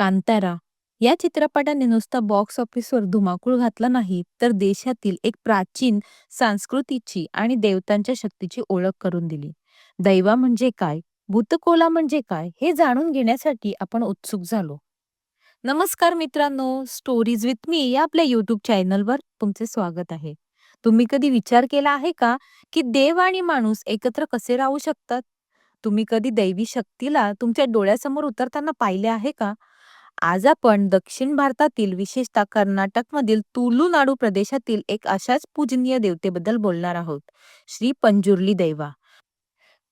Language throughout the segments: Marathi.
कांतारा. या चित्रपटाने नुसता बॉक्स ऑफिसवर धुमाकूळ घातला नाही तर देशातील एक प्राचीन संस्कृतीची आणि देवतांच्या शक्तीची ओळख करून दिली. दैवा म्हणजे काय? भूतकोला म्हणजे काय? हे जाणून घेण्यासाठी आपण उत्सुक झालो. नमस्कार मित्रांनो स्टोरीज विथ मी या आपल्या युट्यूब चॅनलवर तुमचे स्वागत आहे. तुम्ही कधी विचार केला आहे का की देव आणि माणूस एकत्र कसे राहू शकतात? तुम्ही कधी दैवी शक्तीला तुमच्या डोळ्यासमोर उतरताना पाहिले आहे का? आज आपण दक्षिण भारतातील विशेषतः कर्नाटकमधील तुलुनाडू प्रदेशातील एक अशाच पूजनीय देवतेबद्दल बोलणार आहोत. श्री पंजुर्ली दैवा.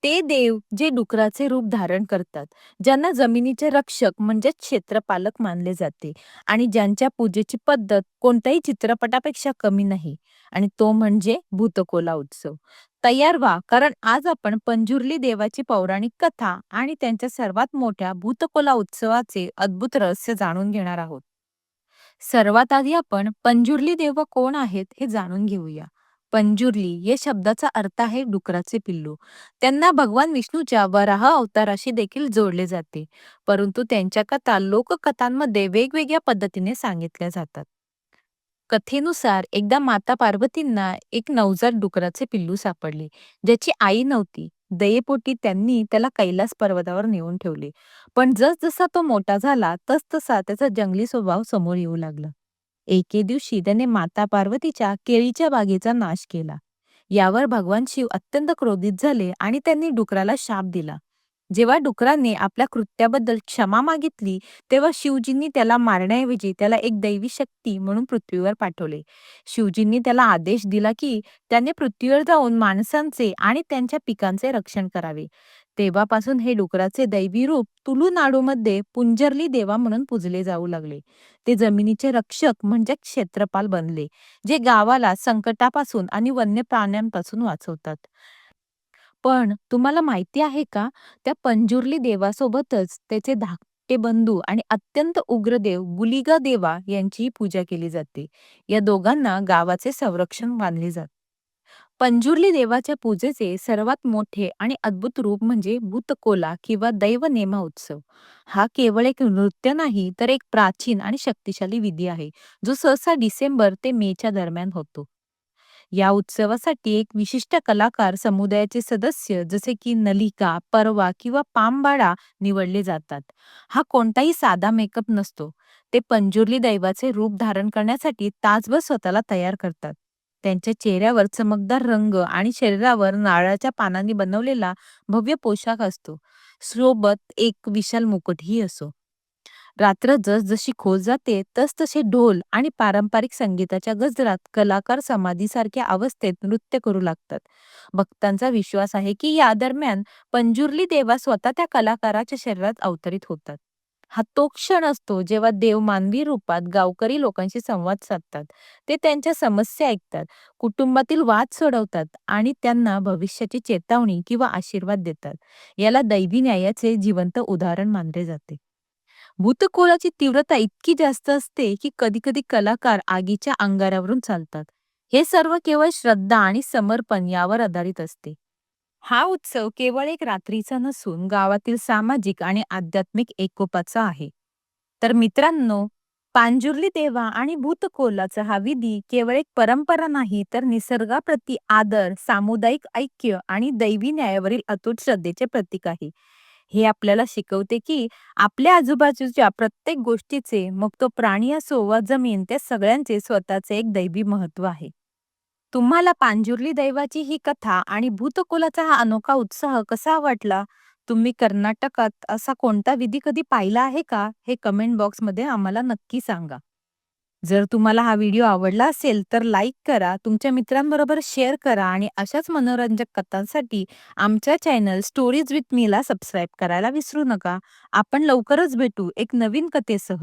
ते देव जे डुकराचे रूप धारण करतात ज्यांना जमिनीचे रक्षक म्हणजे क्षेत्रपालक मानले जाते आणि ज्यांच्या पूजेची पद्धत कोणत्याही चित्रपटापेक्षा कमी नाही आणि तो म्हणजे भूतकोला उत्सव. तयार व्हा कारण आज आपण पंजुर्ली देवाची पौराणिक कथा आणि त्यांच्या सर्वात मोठ्या भूतकोला उत्सवाचे अद्भुत रहस्य जाणून घेणार आहोत. सर्वात आधी आपण पंजुर्ली देव कोण आहेत हे जाणून घेऊया. पंजुर्ली या शब्दाचा अर्थ आहे डुकराचे पिल्लू. त्यांना भगवान विष्णूच्या वराह अवताराशी देखील जोडले जाते परंतु त्यांच्या कथा लोककथांमध्ये वेगवेगळ्या पद्धतीने सांगितल्या जातात. कथेनुसार एकदा माता पार्वतींना एक नवजात डुकराचे पिल्लू सापडले ज्याची आई नव्हती. दयेपोटी त्यांनी त्याला कैलास पर्वतावर नेऊन ठेवले. पण जसजसा तो मोठा झाला तसतसा त्याचा जंगली स्वभाव समोर येऊ लागला. एके दिवशी त्याने माता पार्वतीच्या केळीच्या बागेचा नाश केला. यावर भगवान शिव अत्यंत क्रोधित झाले आणि त्यांनी डुकराला शाप दिला. जेव्हा डुकराने आपल्या कृत्याबद्दल क्षमा मागितली तेव्हा शिवजींनी त्याला मारण्याऐवजी त्याला एक दैवी शक्ती म्हणून पृथ्वीवर पाठवले. शिवजींनी त्याला आदेश दिला की त्याने पृथ्वीवर जाऊन माणसांचे आणि त्यांच्या पिकांचे रक्षण करावे. तेव्हापासून हे डुकराचे दैवी रूप तुलुनाडूमध्ये पुंजरली देवा म्हणून पूजले जाऊ लागले. ते जमिनीचे रक्षक म्हणजे क्षेत्रपाल बनले जे गावाला संकटापासून आणि वन्य प्राण्यांपासून वाचवतात. पण तुम्हाला माहिती आहे का त्या पंजुर्ली देवासोबतच त्याचे धाकटे बंधू आणि अत्यंत उग्र देव गुलिगा देवा यांचीही पूजा केली जाते. या दोघांना गावाचे संरक्षण मानले जाते. पंजुर्ली देवाच्या पूजेचे सर्वात मोठे आणि अद्भुत रूप म्हणजे भूतकोला किंवा दैव नेमा उत्सव. हा केवळ एक नृत्य नाही तर एक प्राचीन आणि शक्तिशाली विधी आहे जो सहसा डिसेंबर ते मेच्या दरम्यान होतो. या उत्सवासाठी एक विशिष्ट कलाकार समुदायाचे सदस्य जसे की नलिका परवा किंवा पामबाडा निवडले जातात. हा कोणताही साधा मेकअप नसतो. ते पंजुर्ली दैवाचे रूप धारण करण्यासाठी तासभर स्वतःला तयार करतात. त्यांच्या चेहऱ्यावर चमकदार रंग आणि शरीरावर नारळाच्या पानांनी बनवलेला भव्य पोशाख असतो. सोबत एक विशाल मुकुटही असो. रात्र जसजशी खोल जाते तसतसे ढोल आणि पारंपरिक संगीताच्या गजरात कलाकार समाधीसारख्या अवस्थेत नृत्य करू लागतात. भक्तांचा विश्वास आहे की या दरम्यान पंजुर्ली देवा स्वतः त्या कलाकाराच्या शरीरात अवतरित होतात. हा तो क्षण असतो जेव्हा देव मानवी रूपात गावकरी लोकांशी संवाद साधतात. ते त्यांच्या समस्या ऐकतात कुटुंबातील वाद सोडवतात आणि त्यांना भविष्याची चेतावणी किंवा आशीर्वाद देतात. याला दैवी न्यायाचे जिवंत उदाहरण मानले जाते. भूतकोलाची तीव्रता इतकी जास्त असते की कधी कधी कलाकार आगीच्या अंगारावरून चालतात. हे सर्व केवळ श्रद्धा आणि समर्पण यावर आधारित असते. हा उत्सव केवळ एक रात्रीचा नसून गावातील सामाजिक आणि आध्यात्मिक एकोपाचा आहे. तर मित्रांनो पांजुर्ली देवा आणि भूतकोलाचा हा विधी केवळ एक परंपरा नाही तर निसर्गाप्रती आदर सामुदायिक ऐक्य आणि दैवी न्यायावरील अतूट श्रद्धेचे प्रतीक आहे. हे आपल्याला शिकवते की आपल्या आजूबाजूच्या प्रत्येक गोष्टीचे मग तो प्राणी असो वा जमीन त्या सगळ्यांचे स्वतःचे एक दैवी महत्त्व आहे. तुम्हाला पांजुर्ली दैवाची ही कथा आणि भूतकोलाचा हा अनोखा उत्साह कसा वाटला? तुम्ही कर्नाटकात असा कोणता विधी कधी पाहिला आहे का? हे कमेंट बॉक्समध्ये आम्हाला नक्की सांगा. जर तुम्हाला हा व्हिडिओ आवडला असेल तर लाईक करा तुमच्या मित्रांबरोबर शेअर करा आणि अशाच मनोरंजक कथांसाठी आमच्या channel stories with Meela subscribe करायला विसरू नका. आपण लवकरच भेटू एक नवीन कथेसह.